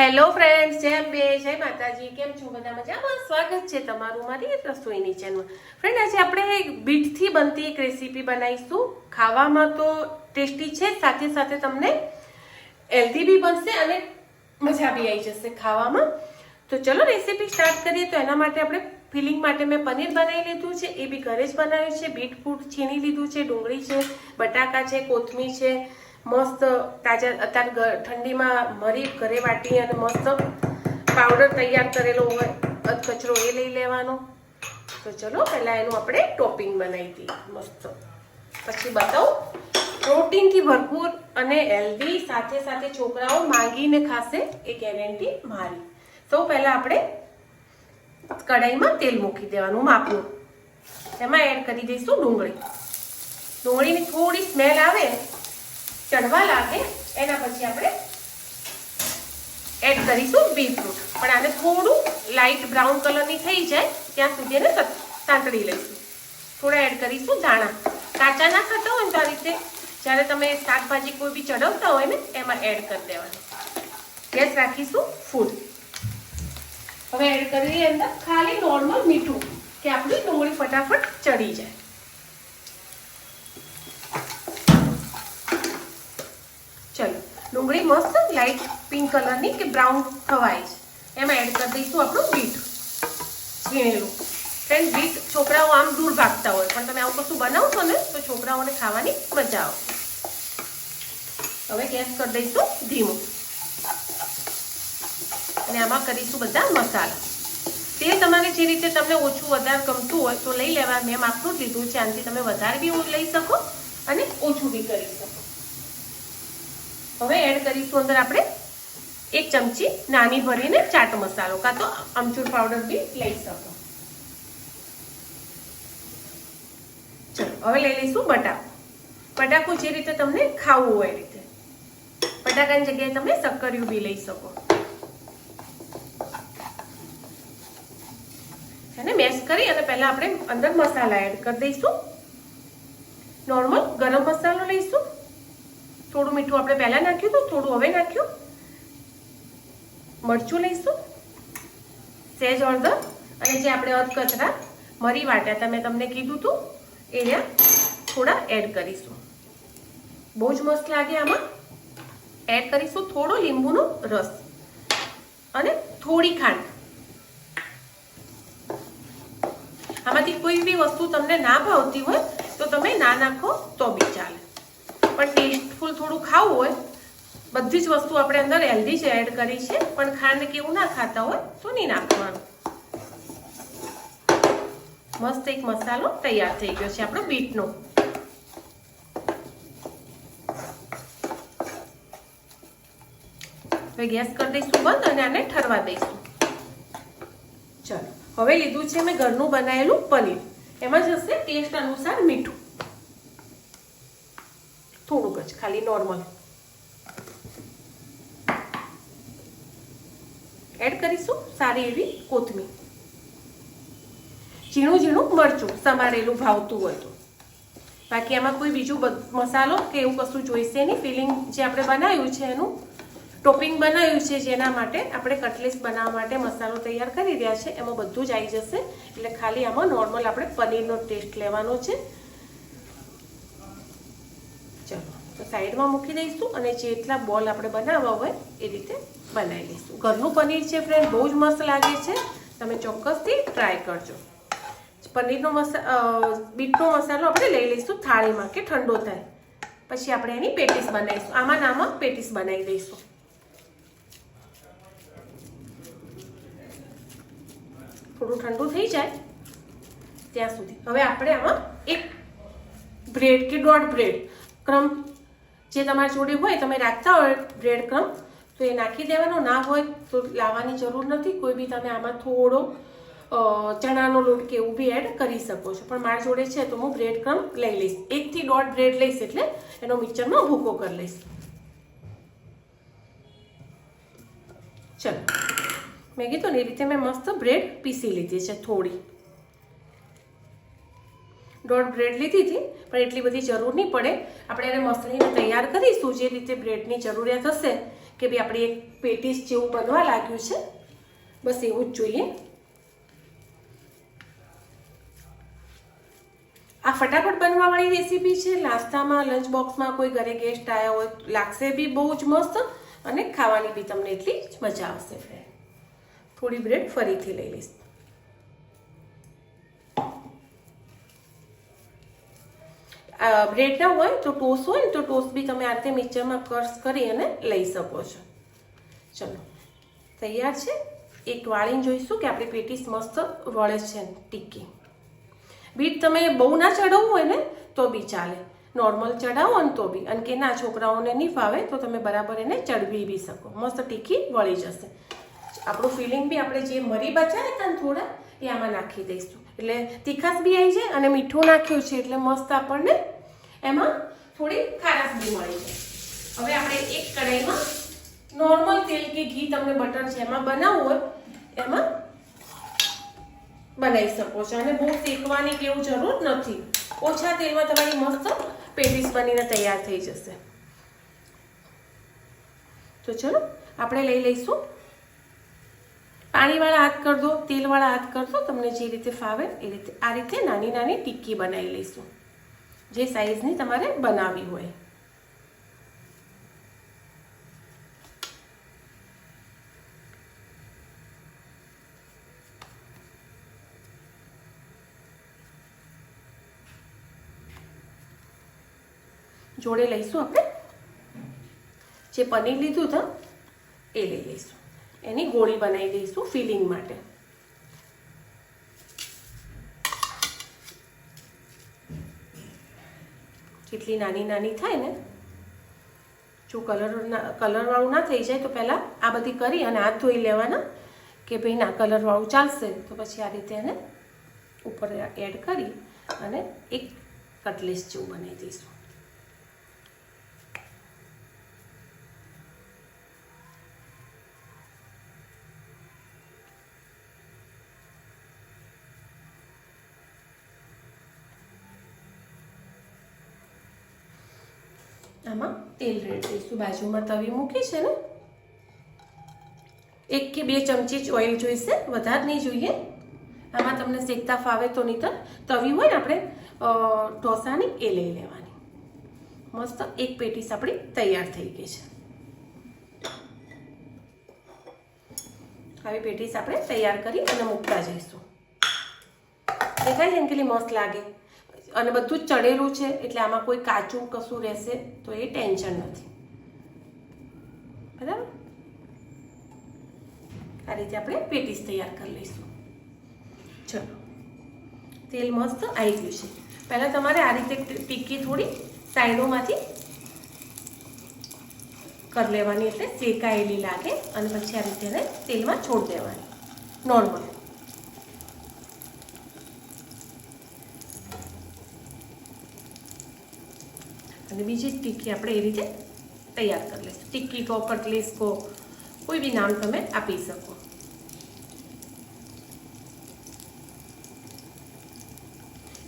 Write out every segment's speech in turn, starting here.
Hello friends જેમ બે જય માતાજી. કેમ છો? બધા મજામાં? સ્વાગત છે તમારું મારી રસોઈની ચેનલ ફ્રેન્ડ આજે આપણે બીટથી બનતી એક રેસીપી બનાવીશું. ખાવામાં તો ટેસ્ટી છે, સાથે સાથે તમને હેલ્ધી બી બનશે અને મજા બી આવી જશે ખાવામાં. તો ચલો રેસીપી સ્ટાર્ટ કરીએ. તો એના માટે આપણે ફિલિંગ માટે મેં પનીર બનાવી લીધું છે, એ બી ઘરે જ બનાવ્યું છે. બીટ ફૂટ છીણી લીધું છે, ડુંગળી છે, બટાકા છે, કોથમીર છે મસ્ત તાજા, અત્યારે ઠંડીમાં મરી, ઘરે વાટી અને મસ્ત પાવડર તૈયાર કરેલો હોય અધકચરો એ લઈ લેવાનો. તો ચલો, પહેલાં એનું આપણે ટોપિંગ બનાવી દઈએ, મસ્ત. પછી બતાવું, પ્રોટીનથી ભરપૂર અને હેલ્ધી સાથે સાથે છોકરાઓ માંગીને ખાશે, એ ગેરંટી મારી. સૌ પહેલાં આપણે કઢાઈમાં તેલ મૂકી દેવાનું, માપનું. એમાં એડ કરી દઈશું ડુંગળી. ડુંગળીની થોડી સ્મેલ આવે ચડવા લાગે, એના પછી આપણે એડ કરીશું બીટરૂટ પણ આને થોડું લાઇટ બ્રાઉન કલરની થઈ જાય, ત્યાં સુધી એને સત- સાંતળી લઈશું. થોડા એડ કરીશું ધાણા. કાચા ના ખાતા હોય ને તો આ રીતે. જ્યારે તમે શાકભાજી કોઈ બી ચડવતા હોય ને, એમાં એડ કરી દેવાનું. ગેસ રાખીશું ફૂડ હવે એડ કરીએ અંદર ખાલી નોર્મલ મીઠું, કે આપણી ડુંગળી ફટાફટ ચડી જાય ચલો ડુંગળી મસ્ત લાઈટ પિંક કલરની કે બ્રાઉન થવાય છે. એમાં એડ કરી દઈશું આપણું બીટ ઝીણેલું. ફ્રેન્ડ બીટ છોકરાઓ આમ દૂર ભાગતા હોય, પણ તમે આવું કશું બનાવશો ને, તો છોકરાઓને ખાવાની મજા આવશે. હવે ગેસ કરી દઈશું ધીમું. અને આમાં કરીશું બધા મસાલા. તે તમારે જે રીતે તમને ઓછું વધારે ગમતું હોય, તો લઈ લેવા મેં માપનું જ લીધું છે. આનાથી તમે વધારે બી લઈ શકો અને ઓછું બી કરી શકો. હવે એડ કરીશું અંદર આપણે એક ચમચી નાની ભરીને ચાટ મસાલો, કાં તો અમચૂર પાવડર બી લઈ શકો. હવે લઈ લઈશું બટાકું. બટાકું જે રીતે તમને ખાવું હોય એ રીતે. બટાકાની જગ્યાએ તમે શક્કરિયું બી લઈ શકો. અને મેશ કરી અને પહેલા આપણે અંદર મસાલા એડ કરી દઈશું. નોર્મલ ગરમ મસાલો લઈશું. થોડું મીઠું આપણે પહેલા નાખ્યું હતું, થોડું હવે નાખ્યું. મરચું લઈશું. સેજ હળદર અને જે આપણે અધકચરા મરી વાટ્યા હતા મેં તમને કીધું હતું એ થોડા એડ કરીશું. બહુ જ મસ્ત લાગે આમાં. એડ કરીશું થોડો લીંબુનો રસ અને થોડી ખાંડ. આમાંથી કોઈ બી વસ્તુ તમને ના ભાવતી હોય, તો તમે ના નાખો તો બી ચાલે. પણ ટેસ્ટફુલ થોડું ખાવું હોય, બધી જ વસ્તુ આપણે અંદર હેલ્ધી જ એડ કરી છે, પણ ખાંડ કે એવું ના ખાતા હોય તો નહીં નાખવાનું. મસ્ત એક મસાલો તૈયાર થઈ ગયો છે આપણો બીટનો. ગેસ કરી દઈશું બંધ અને આને ઠરવા દઈશું. ચલો, હવે લીધું છે મેં ઘરનું બનાવેલું પનીર. એમાં જશે ટેસ્ટ અનુસાર મીઠું થોડુંક જ ખાલી નોર્મલ એડ કરીશું સારી એવી કોથમીર ઝીણું ઝીણું મરચું સમારેલું ભાવતું હતું બાકી આમાં કોઈ બીજું મસાલો કે એવું કશું જોઈશે નહીં ફિલિંગ જે આપણે બનાવ્યું છે એનું ટોપિંગ બનાવ્યું છે જેના માટે આપણે કટલેસ બનાવવા માટે મસાલો તૈયાર કરી રહ્યા છે એમાં બધું જ આવી જશે એટલે ખાલી આમાં નોર્મલ આપણે પનીરનો ટેસ્ટ લેવાનો છે ચલો તો સાઈડમાં મૂકી દઈશું અને જેટલા બોલ આપણે બનાવવા હોય એ રીતે બનાવી લઈશું ઘરનું પનીર છે ફ્રેન્ડ બહુ જ મસ્ત લાગે છે. તમે ચોક્કસથી ટ્રાય કરજો. પનીરનો મસા બીટનો મસાલો આપણે લઈ લઈશું થાળીમાં કે ઠંડો થાય. પછી આપણે એની પેટીસ બનાવીશું. આમાં નામાં પેટીસ બનાવી દઈશું. થોડું ઠંડુ થઈ જાય ત્યાં સુધી. હવે આપણે આમાં એક બ્રેડ કે દોઢ બ્રેડ ક્રમ જે તમારી જોડે હોય તમે રાખતા હોય બ્રેડ ક્રમ તો એ નાખી દેવાનો. ના હોય તો લાવવાની જરૂર નથી. કોઈ બી તમે આમાં થોડો ચણાનો લોટ કે એવું બી એડ કરી શકો છો. પણ મારી જોડે છે તો હું બ્રેડ ક્રમ લઈ લઈશ. એકથી દોઢ બ્રેડ લઈશ એટલે એનો મિક્સરમાં ભૂકો કરી લઈશ. ચલો. મેં કીધું ને, એ રીતે મેં મસ્ત બ્રેડ પીસી લીધી છે થોડી. દોઢ બ્રેડ લીધી હતી, પણ એટલી બધી જરૂર નહીં પડે. આપણે એને મસળીને તૈયાર કરીશું, જે રીતે બ્રેડની જરૂરિયાત હશે, કે ભાઈ આપણે એક પેટીસ જેવું બનવા લાગ્યું છે. બસ એવું જ જોઈએ. આ ફટાફટ બનવાવાળી રેસીપી છે. નાસ્તામાં લંચ બોક્સમાં કોઈ ઘરે ગેસ્ટ આવ્યા હોય, લાગશે બી બહુ જ મસ્ત, અને ખાવાની બી તમને એટલી જ મજા આવશે ફ્રેન્ડ થોડી બ્રેડ ફરીથી લઈ લઈશ. બ્રેડ ના હોય તો ટોસ હોય ને તો ટોસ બી તમે આ રીતે મિક્સરમાં કર્સ કરી અને લઈ શકો છો. ચલો, તૈયાર છે? એક વાળીને જોઈશું કે આપણી પેટીસ મસ્ત વળે છે ટીકી. બીટ તમે બહુ ના ચડાવવું હોય ને તો બી ચાલે. નોર્મલ ચડાવો ને તો બી. અને કે ના, છોકરાઓને નહીં ફાવે તો તમે બરાબર એને ચડવી બી શકો. મસ્ત ટીકી વળી જશે. આપણું ફિલિંગ બી આપણે જે મરી બચાવ્યા હતા ને થોડા, એ આમાં નાખી દઈશું. એટલે તીખાસ બી આવી જાય અને મીઠું નાખ્યું છે એટલે મસ્ત આપણને એમાં થોડી ખારાશ બી મળી જાય. હવે આપણે એક કઢાઈમાં નોર્મલ તેલ કે ઘી તમને બટર છે એમાં બનાવવું હોય, એમાં બનાવી શકો છો. અને બહુ શેકવાની કે એવું જરૂર નથી. ઓછા તેલમાં તમારી મસ્ત પેટીસ બનીને તૈયાર થઈ જશે. તો ચલો, આપણે લઈ લઈશું. પાણીવાળા હાથ કરી દો, તેલવાળા હાથ કરી દો, તમને જે રીતે ફાવે એ રીતે આ રીતે નાની નાની ટિક્કી બનાવી લઈશું. જે સાઈઝની તમારે બનાવવી હોય. જોડે લઈશું આપણે. જે પનીર લીધું હતું, એ લઈ લઈશું. એની ગોળી બનાવી દઈશું ફિલિંગ માટે. જેટલી નાની નાની થાય ને? જો કલર કલરવાળું ના થઈ જાય તો પહેલાં આ બધી કરી અને હાથ ધોઈ લેવાના કે ભાઈ ના કલરવાળું ચાલશે તો પછી આ રીતે એને ઉપર એડ કરી અને એક કટલેસ જેવું બનાવી દઈશું. આમાં તેલ રેડીશું બાજુમાં તવી મૂકી છે ને? એક કે બે ચમચી ઓઇલ જોઈશે. વધારે નહીં જોઈએ. આમાં તમને શેકતા ફાવે તો નહીં તવી હોય ને આપણે ઢોસાની એ લઈ લેવાની. મસ્ત એક પેટીસ આપણી તૈયાર થઈ ગઈ છે. આવી પેટીસ આપણે તૈયાર કરી અને મૂકતા જઈશું. દેખાય છે એમ કેટલી મસ્ત લાગે? અને બધું ચડેલું છે, એટલે આમાં કોઈ કાચું કશું રહેશે તો એ ટેન્શન નથી. બરાબર? આ રીતે આપણે પેટીસ તૈયાર કરી લઈશું. ચલો. તેલ મસ્ત આવી ગયું છે. પહેલાં તમારે આ રીતે ટીકી થોડી સાઈડોમાંથી કરી લેવાની, એટલે શેકાયેલી લાગે, અને પછી આ રીતે તેલમાં છોડી દેવાની. નોર્મલ. અને બીજી ટીકી આપણે એ રીતે તૈયાર કરી લઈશું. ટિક્કી કહો કટલેસ કહો કોઈ બી નામ તમે આપી શકો.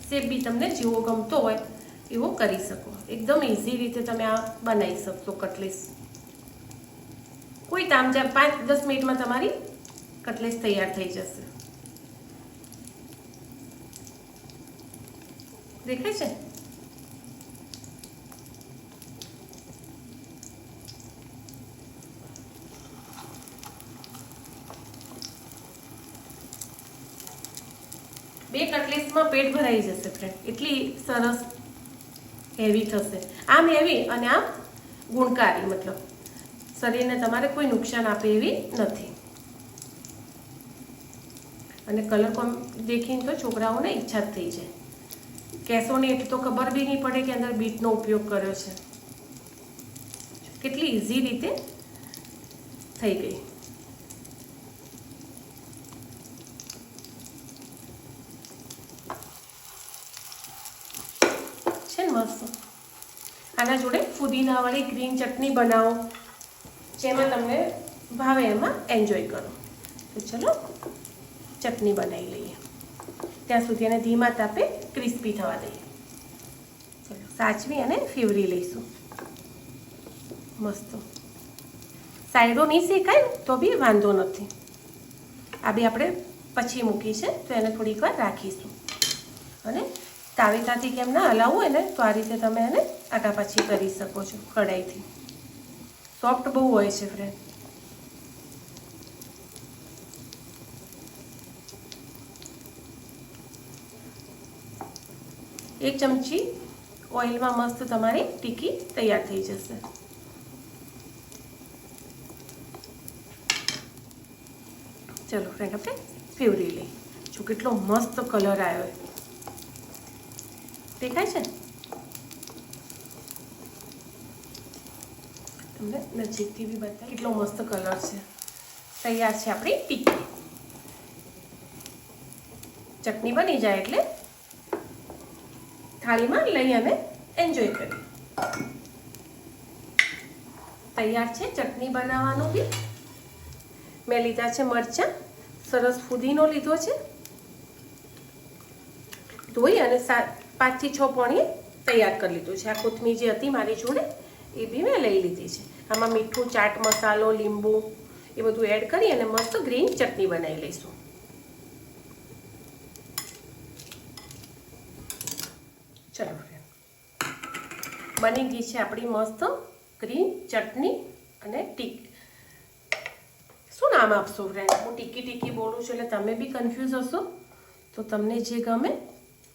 શેપ બી તમને જેવો ગમતો હોય એવો કરી શકો. એકદમ ઇઝી રીતે તમે આ બનાવી શકશો કટલેસ કોઈ તામ જેમ પાંચ દસ મિનિટમાં તમારી કટલેસ તૈયાર થઈ જશે. દેખાય છે? બે પેટ ભરાઈ જશે ફ્રેન્ડ એટલી સરસ હેવી થશે. આમ હેવી અને આમ ગુણકારી, મતલબ શરીરને તમારે કોઈ નુકસાન આપે એવી નથી. અને કલર કોમ દેખીને તો છોકરાઓને ઈચ્છા જ થઈ જાય. કેસોને એટલી તો ખબર બી નહીં પડે કે અંદર બીટનો ઉપયોગ કર્યો છે. કેટલી ઇઝી રીતે થઈ ગઈ. મસ્ત આના જોડે ફુદીનાવાળી ગ્રીન ચટણી બનાવો, જેમાં તમને ભાવે એમાં એન્જોય કરો. તો ચલો, ચટણી બનાવી લઈએ. ત્યાં સુધી એને ધીમા તાપે ક્રિસ્પી થવા દઈએ. ચલો, સાચવી અને ફીવરી લઈશું. મસ્ત. સાઈડો નહીં શેકાય, તો બી વાંધો નથી. આ બી આપણે પછી મૂકી છે તો એને થોડીક વાર રાખીશું. અને તાવેતાથી કેમ ના હલાવવું હોય ને, તો આ રીતે તમે એને આગાપાછી કરી શકો છો, કઢાઈથી. સોફ્ટ બહુ હોય છે ફ્રેન્ડ એક ચમચી ઓઇલમાં મસ્ત તમારી ટીકી તૈયાર થઈ જશે. ચલો ફ્રેન્ડ આપણે ફેવરી લઈ જો કેટલો મસ્ત કલર આવ્યો. દેખાય છે તમને નજીકથી બી બતાવે. કેટલો મસ્ત કલર છે. તૈયાર છે આપણી ટીકી. ચટણી બની જાય એટલે થાળીમાં લઈ અને એન્જોય કરી તૈયાર છે ચટણી બનાવવાનું બી. મેં લીધા છે મરચાં. સરસ ફુદીનો લીધો છે. ધોઈ અને સાત પાંચથી છ પોણીએ તૈયાર કરી લીધું છે. આ કોથમીર જે હતી મારી જોડે, એ બી મેં લઈ લીધી છે. આમાં મીઠું, ચાટ મસાલો, લીંબુ, એ બધું એડ કરી અને મસ્ત ગ્રીન ચટણી બનાવી લઈશું. ચલો બની ગઈ છે આપણી મસ્ત ગ્રીન ચટણી અને ટીક. શું નામ આપશો ફ્રેન્ડ હું ટીકી ટીકી બોલું છું એટલે તમે બી કન્ફ્યુઝ હશો. તો તમને જે ગમે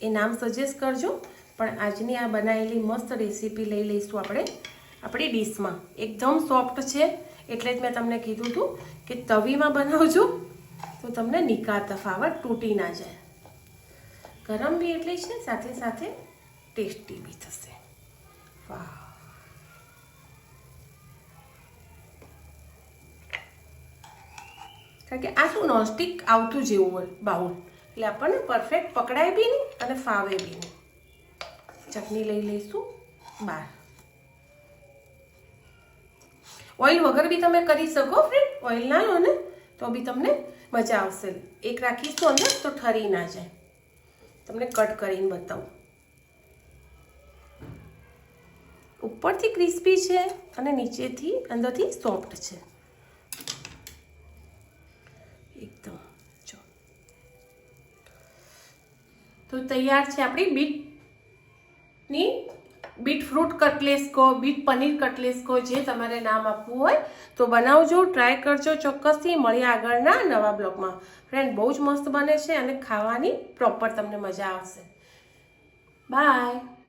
એ નામ સજેસ્ટ કરજો. પણ આજની આ બનાવેલી મસ્ત રેસીપી લઈ લઈશું આપણે. આપણી ડીશમાં. એકદમ સોફ્ટ છે. એટલે જ મેં તમને કીધું હતું કે તવીમાં બનાવજો તો તમને નિકા તફાવત તૂટી ના જાય. ગરમ બી એટલી છે, સાથે સાથે ટેસ્ટી બી થશે. વાહ. કારણ કે આ શું નોનસ્ટિક આવતું જેવું હોય, બાઉલ. એટલે આપણને પરફેક્ટ પકડાય બી નહીં અને ફાવે બી નહીં. ચટણી લઈ લઈશું. બાર. ઓઇલ વગર બી તમે કરી શકો ફ્રેન્ડ ઓઇલ ના લો ને, તો બી તમને મજા આવશે. એક રાખીશું અંદર તો ઠરી ના જાય. તમને કટ કરીને બતાવું. ઉપરથી ક્રિસ્પી છે અને નીચેથી અંદરથી સોફ્ટ છે એકદમ જો તો તૈયાર છે આપણી બીટની બીટ ફ્રૂટ કટલેસ્કો બીટ પનીર કટલેસ્કો જે તમારે નામ આપવું હોય તો બનાવજો, ટ્રાય કરજો, ચોક્કસથી મળીએ આગળના નવા બ્લોગમાં. ફ્રેન્ડ બહુ જ મસ્ત બને છે અને ખાવાની પ્રોપર તમને મજા આવશે. બાય